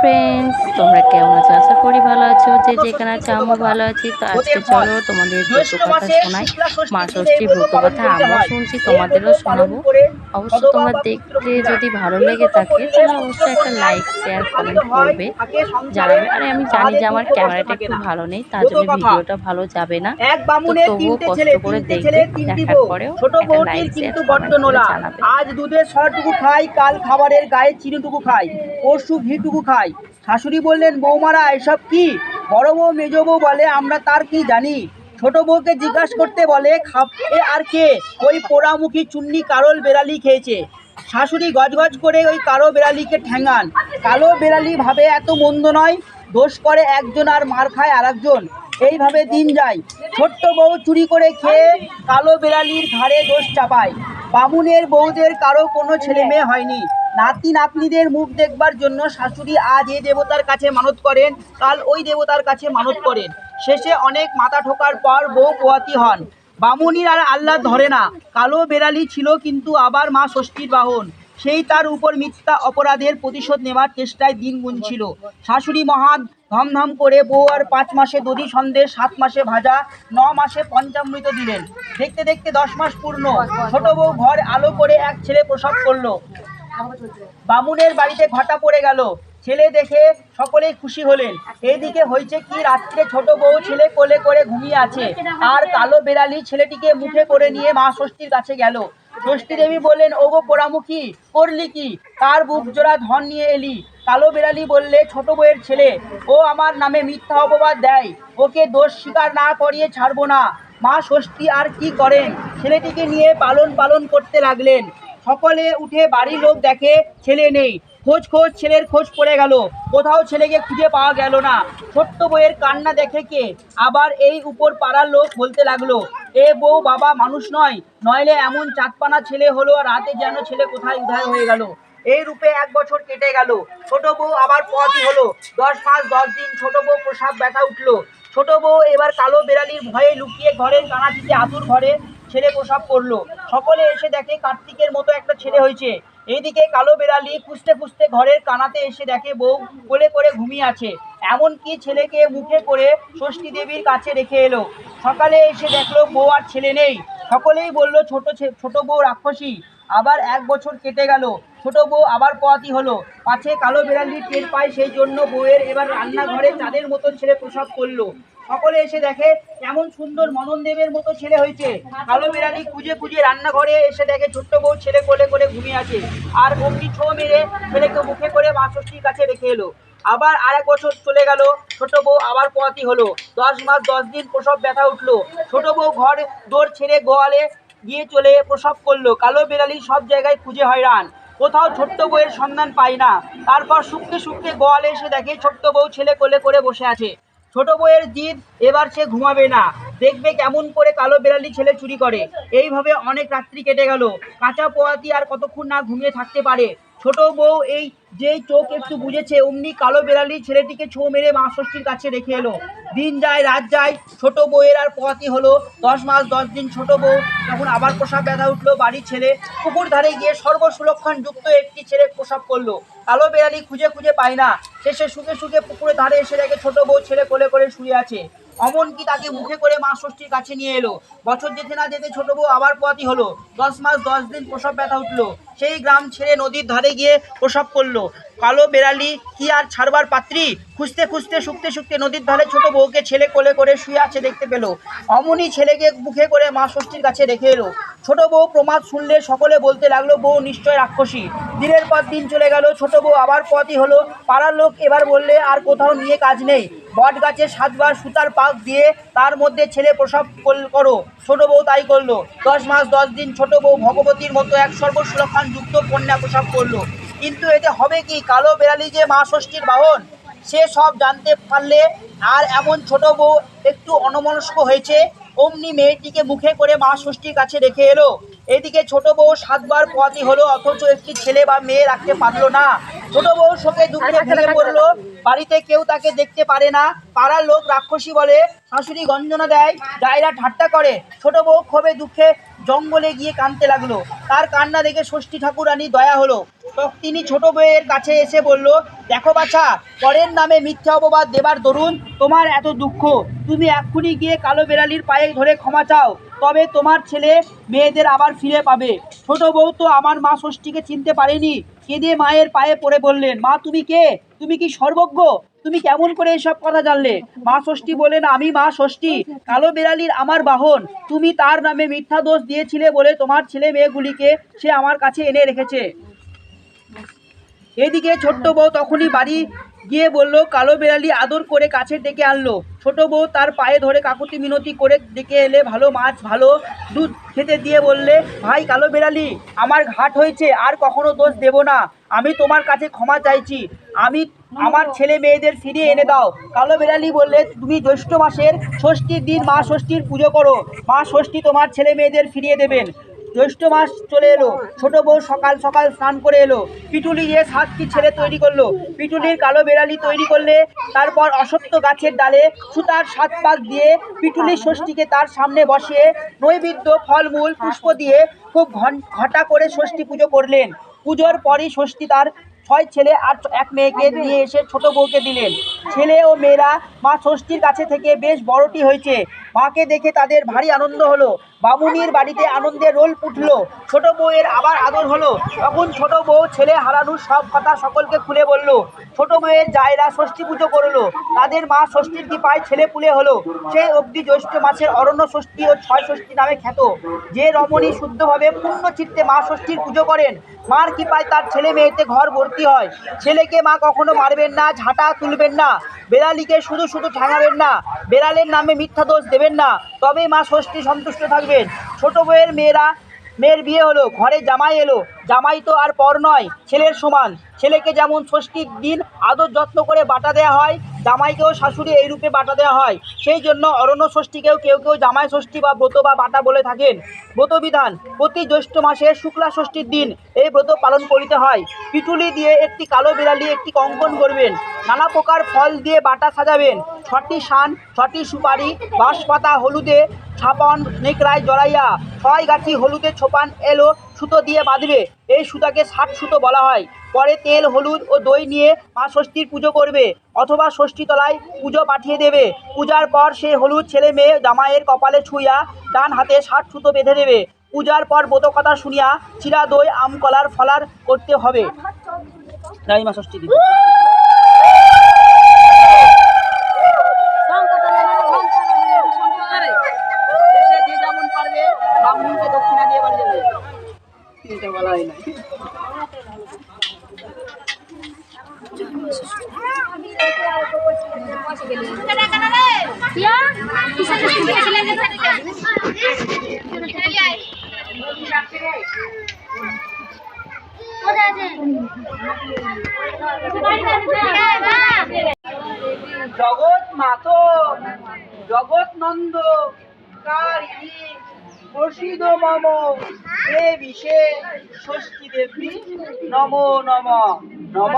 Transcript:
Friends তোমরা কেমন আছো? আশা করি ভালো আছো। যে যেখানে আছো আমিও ভালো আছি। তো আজকে চলো তোমাদের ব্রত কথা শোনাই। মা ষষ্ঠী ব্রত কথা আমরাও শুনছি তোমাদেরও শোনাবো। অবশ্য তোমরা দেখতে যদি ভালো লেগে থাকে তাহলে অবশ্যই একটা লাইক শেয়ার কমেন্ট করবে। জানাবে আরে আমি জানি যে আমার ক্যামেরাটা একটু ভালো নেই তার জন্য ভিডিওটা ভালো যাবে না। তবুও কষ্ট করে দেখবে দেখার পরেও একটা লাইক শেয়ার কমেন্ট করে জানাবে। আজ দুধের সরটুকু খাই কাল খাবারের গায়ে চিনিটুকু খাই। পরশু ঘিটুকু খাই শাশুড়ি বললেন, বৌমারা, এসব কি? বড় বউ, মেজ বউ বলে, আমরা তার কি জানি? ছোট বউকে জিজ্ঞাসা করতে বলে খাবে আর কে? ওই পোড়ামুখী চুন্নি কারল বেড়ালি খেয়েছে। শাশুড়ি গজগজ করে ওই কালো বেড়ালিকে ঠ্যাঙান। কালো বেড়ালি ভাবে এত মন্দ নয়, দোষ করে একজন আর মার খায় আর একজন এইভাবে দিন যায়। ছোট্ট বউ চুরি করে খেয়ে কালো বেড়ালির ঘাড়ে দোষ চাপায়। বামুনের বউদের কারও কোনো ছেলে মেয়ে হয়নি। নাতি নাতনিদের মুখ দেখবার জন্য শাশুড়ি আজ এ দেবতার কাছে মানত করেন, কাল ওই দেবতার কাছে মানত করেন। শেষে অনেক মাথা ঠোকার পর বউ পোয়াতি হন। বামুনির আর আল্লাহ ধরে না, কালো বেড়ালি ছিল কিন্তু আবার মা ষষ্ঠীর বাহন। সেই তার উপর মিথ্যা অপরাধের প্রতিশোধ নেওয়ার চেষ্টায় দিন গুনছিল। শাশুড়ি মহান ধমধম করে বউ আর পাঁচ মাসে দধি সন্দেশ, সাত মাসে ভাজা, ন মাসে পঞ্চামৃত দিলেন। দেখতে দেখতে দশ মাস পূর্ণ। ছোট বউ ঘর আলো করে এক ছেলে প্রসব করল। বামুনের বাড়িতে ঘটা পড়ে গেল। ছেলে দেখে সকলেই খুশি হলেন। এইদিকে হয়েছে কি? রাত্রে ছোট বউ ছেলে কোলে করে ঘুমিয়ে আছে। আর কালো বেড়ালি ছেলেটিকে মুখে করে নিয়ে মা ষষ্ঠীর কাছে গেল। ষষ্ঠী দেবী বললেন, ওগো পোড়ামুখী, করলি কি? কার বুক জোড়া ধন নিয়ে এলি? কালো বেড়ালি বললে, ছোট বউয়ের ছেলে, ও আমার নামে মিথ্যা অপবাদ দেয়। ওকে দোষ স্বীকার না করিয়ে ছাড়বো না। মা ষষ্ঠী আর কি করেন? ছেলেটিকে নিয়ে পালন পালন করতে লাগলেন। সকলে উঠে বাড়ির লোক দেখে ছেলে নেই। খোঁজ খোঁজ ছেলের খোঁজ পড়ে গেল। কোথাও ছেলেকে খুঁজে পাওয়া গেল না। ছোট্ট বইয়ের কান্না দেখে কে? আবার এই উপর পাড়ার লোক বলতে লাগল, এ বউ বাবা মানুষ নয়, নইলে এমন চাঁদপানা ছেলে হলো রাতে যেন ছেলে কোথায় উধার হয়ে গেল? এই রূপে এক বছর কেটে গেল। ছোট বউ আবার পথই হলো। দশ মাস, দশ দিন ছোট বউ প্রসাব ব্যথা উঠল। ছোট বউ এবার কালো বেড়ালির ভয়ে লুকিয়ে ঘরের কানাটিতে আতুর ঘরে ছেলে প্রসাব করল। সকলে এসে দেখে কার্তিকের মতো একটা ছেলে হয়েছে। এইদিকে কালো বেড়ালি খুঁজতে খুঁজতে ঘরের কানাতে এসে দেখে বউ কোলে করে ঘুমিয়ে আছে। এমনকি ছেলেকে মুখে করে ষষ্ঠী দেবীর কাছে রেখে এলো। সকালে এসে দেখল বউ আর ছেলে নেই। সকলেই বলল, ছোট ছোট বউ রাক্ষসী, আবার এক বছর কেটে গেল। ছোট বউ আবার পোয়াতি হলো। পাছে কালো বেড়ালি টের পায়, সেই জন্য বউয়ের এবার রান্নাঘরে চাঁদের মতন ছেলে প্রসব করল। সকলে এসে দেখে এমন সুন্দর মনন দেবের মতো ছেলে হয়েছে। কালো বিড়ালি খুঁজে খুঁজে রান্নাঘরে এসে দেখে, ছোট্ট বউ ছেলে কোলে করে ঘুমিয়ে আছে। আর অমনি ছো মেরে ছেলেকে মুখে করে মা ষষ্ঠীর কাছে রেখে এলো। আবার আরেক বছর চলে গেল ছোট বউ আবার পোয়াতি হলো। দশ মাস, দশ দিন প্রসব ব্যথা উঠল। ছোট বউ ঘর দোর ছেড়ে গোয়ালে গিয়ে চলে প্রসব করল। কালো বিড়ালি সব জায়গায় খুঁজে হয়রান। কোথাও ছোট্ট বউয়ের সন্ধান পায় না। তারপর শুকতে শুকতে গোয়ালে এসে দেখে, ছোট্ট বউ ছেলে কোলে করে বসে আছে। ছোট বউয়ের জিদ, এবার সে ঘুমাবে না। দেখবে কেমন করে কালো বেড়ালি ছেলে চুরি করে। এইভাবে অনেক রাত্রি কেটে গেল। কাঁচা পোয়াতি আর কতক্ষণ না ঘুমিয়ে থাকতে পারে। ছোট বউ এই যেই চোখ একটু বুঝেছে, অমনি কালো বেড়ালি ছেলেটিকে ছো মেরে মা ষষ্ঠীর কাছে রেখে এলো। দিন যায়, রাত যায়, ছোট বউয়ের আর পোয়াতি হলো। দশ মাস, দশ দিন ছোট বউ। তখন আবার প্রসাব ব্যথা উঠল বাড়ির ছেলে। পুকুর ধারে গিয়ে সর্বসুলক্ষণ যুক্ত একটি ছেলে প্রসাব করল। কালো বেড়ালি খুঁজে খুঁজে পায় না। শেষে শুকে শুকে পুকুরের ধারে এসে দেখে ছোট বউ ছেলে কোলে করে শুয়ে আছে। অমনকি তাকে মুখে করে মা ষষ্ঠীর কাছে নিয়ে এলো। বছর যেতে না যেতে ছোট বউ আবার পোয়াতি হলো। দশ মাস দশ দিন প্রসব ব্যথা উঠল। সেই গ্রাম ছেড়ে নদীর ধারে গিয়ে প্রসব করল। কালো বেড়ালি কি আর ছাড়বার পাত্রী? খুঁজতে খুঁজতে, শুকতে শুকতে নদীর ধারে ছোট বউকে ছেলে কোলে করে শুয়ে আছে দেখতে পেল। অমনি ছেলেকে মুখে করে মা ষষ্ঠীর কাছে রেখে এলো। ছোট বউ প্রমাদ শুনলে সকলে বলতে লাগল, বউ নিশ্চয় রাক্ষসী। দিনের পর দিন চলে গেল, ছোট বউ আবার পথই হলো। পাড়ার লোক এবার বললে, আর কোথাও নিয়ে কাজ নেই। বট গাছে সাতবার সুতার পাক দিয়ে তার মধ্যে ছেলে প্রসব করো। ছোট বউ তাই করল। দশ মাস, দশ দিন ছোট বউ ভগবতীর মতো এক সর্বসুলক্ষণ যুক্ত কন্যা প্রসব করল। কিন্তু এতে হবে কি? কালো বেড়ালি যে মা ষষ্ঠীর বাহন, সে সব জানতে পারলে আর এমন ছোট বউ একটু অনমনস্ক হয়েছে, অমনি মেয়েটিকে মুখে করে মা ষষ্ঠীর কাছে রেখে এলো। এদিকে ছোট বউ সাতবার পথই হলো অথচ একটি ছেলে বা মেয়ে রাখতে পারল না। ছোট বউ শোকে দুঃখে ভেঙে পড়ল। বাড়িতে কেউ তাকে দেখতে পারে না। পাড়ার লোক রাক্ষসী বলে শাশুড়ি গঞ্জনা দেয় জায়রা ঠাট্টা করে। ছোট বউ ক্ষোভে দুঃখে জঙ্গলে গিয়ে কাঁদতে লাগল। তার কান্না দেখে ষষ্ঠী ঠাকুরানী দয়া হলো। তিনি ছোট বউয়ের কাছে এসে বলল দেখো বাছা পরের নামে মিথ্যা অপবাদ দেবার দরুন। তোমার এত দুঃখ। তুমি এক্ষুনি গিয়ে কালো বেড়ালির পায়ে ধরে ক্ষমা চাও। তবে তোমার ছেলে মেয়েদের আবার ফিরে পাবে। ছোট বউ তো আমার মা ষষ্ঠীকে চিনতে পারেনি। কেঁদে মায়ের পায়ে পড়ে বললেন, মা, তুমি কে? তুমি কি সর্বজ্ঞ? তুমি কেমন করে এসব কথা জানলে? মা ষষ্ঠী বলেন আমি মা ষষ্ঠী, কালো বেড়ালির আমার বাহন। তুমি তার নামে মিথ্যা দোষ দিয়েছিলে বলে তোমার ছেলে মেয়েগুলিকে সে আমার কাছে এনে রেখেছে। এদিকে ছোট্ট বউ তখনই বাড়ি গিয়ে বলল, কালো বেড়ালি আদর করে কাছে ডেকে আনলো। ছোট বউ তার পায়ে ধরে কাকুতি মিনতি করে ডেকে এলে ভালো মাছ, ভালো দুধ খেতে দিয়ে বললে, ভাই, কালো বেড়ালি, আমার ঘাট হয়েছে, আর কখনো দোষ দেব না। আমি তোমার কাছে ক্ষমা চাইছি। আমি আমার ছেলে মেয়েদের ফিরিয়ে এনে দাও। কালো বেড়ালি বললে, তুমি জ্যৈষ্ঠ মাসের ষষ্ঠীর দিন মা ষষ্ঠীর পুজো করো। মা ষষ্ঠী তোমার ছেলে মেয়েদের ফিরিয়ে দেবেন। জ্যৈষ্ঠ মাস চলে এলো। ছোট বউ সকাল সকাল স্নান করে এলো। পিটুলি দিয়ে সাতটি ছেলে তৈরি করল? পিটুলির কালো বেড়ালি তৈরি করলে, তারপর অসত্য গাছের ডালে সুতার সাত পাক দিয়ে পিটুলির ষষ্ঠীকে তার সামনে বসিয়ে নৈবেদ্য, ফলমূল, পুষ্প দিয়ে খুব ঘন- ঘটা করে ষষ্ঠী পুজো করলেন। পুজোর পরই ষষ্ঠী তার ছয় ছেলে আর এক মেয়েকে নিয়ে এসে ছোট বউকে দিলেন। ছেলে ও মেয়েরা মা ষষ্ঠীর কাছে থেকে বেশ বড়টি হয়েছে। মাকে দেখে তাদের ভারী আনন্দ হলো। বামুনির বাড়িতে আনন্দের রোল উঠল ছোট বউয়ের আবার আদর হলো। তখন ছোট বউ ছেলে হারানোর সব কথা সকলকে খুলে বলল ছোট মেয়ের জায়রা ষষ্ঠী পুজো করল। তাদের মা ষষ্ঠীর কৃপায় ছেলে পুলে হলো। সেই অবধি জ্যৈষ্ঠ মাসের অরণ্য ষষ্ঠী ও ছয় ষষ্ঠী নামে খ্যাত। যে রমণী শুদ্ধভাবে পূর্ণ চিত্তে মা ষষ্ঠীর পুজো করেন মার কৃপায় তার ছেলে মেয়েতে ঘর ভর্তি হয়। ছেলেকে মা কখনো মারবেন না, ঝাঁটা তুলবেন না বেড়ালিকে শুধু শুধু ঠাঙাবেন না বেড়ালের নামে মিথ্যা দোষ দেবেন না, তবেই মা ষষ্ঠী সন্তুষ্ট থাকবেন। ছোট বউয়ের মেয়েরা, মেয়ের বিয়ে হলো, ঘরে জামাই এলো জামাই তো আর পর নয়, ছেলের সমান। ছেলেকে যেমন ষষ্ঠীর দিন আদর যত্ন করে বাটা দেওয়া হয়, জামাইকেও শাশুড়ি এই রূপে বাটা দেওয়া হয়। সেই জন্য অরণ্য ষষ্ঠীকেও কেউ কেউ জামাই ষষ্ঠী বা ব্রত বা বাটা বলে থাকেন। ব্রতবিধান, প্রতি জ্যৈষ্ঠ মাসের শুক্লা ষষ্ঠীর দিন এই ব্রত পালন করিতে হয়। পিটুলি দিয়ে একটি কালো বিড়ালি একটি কঙ্কন করবেন। নানা প্রকার ফল দিয়ে বাটা সাজাবেন। ছটি শান, ছটি সুপারি, বাঁশপাতা হলুদে ছাপান, নেকড়ায় জড়াইয়া, ছয় গাছি হলুদে ছোপান এলো সুতো দিয়ে বাঁধবে। এই সুতাকে ষাট সুতো বলা হয়। পরে তেল হলুদ ও দই নিয়ে মা ষষ্ঠীর পুজো করবে অথবা ষষ্ঠী তলায় পুজো পাঠিয়ে দেবে। পূজার পর সে হলুদ ছেলে মেয়ে জামাইয়ের কপালে ছুঁইয়া ডান হাতে ষাট সুতো বেঁধে দেবে। পূজার পর কথা শুনিয়া চিরা দই আম কলার ফলার করতে হবে। রাইমা ষষ্ঠী দিবস শেষে যে যেমন পারবে ব্রাহ্মণকে দক্ষিণা দিয়ে বাড়ি যাবে এটা বলা হয় না জগৎ মাত জগৎ নন্দ কারিণী প্রসিদ মম? হে বিশে ষষ্ঠী দেবী নম নম। নম।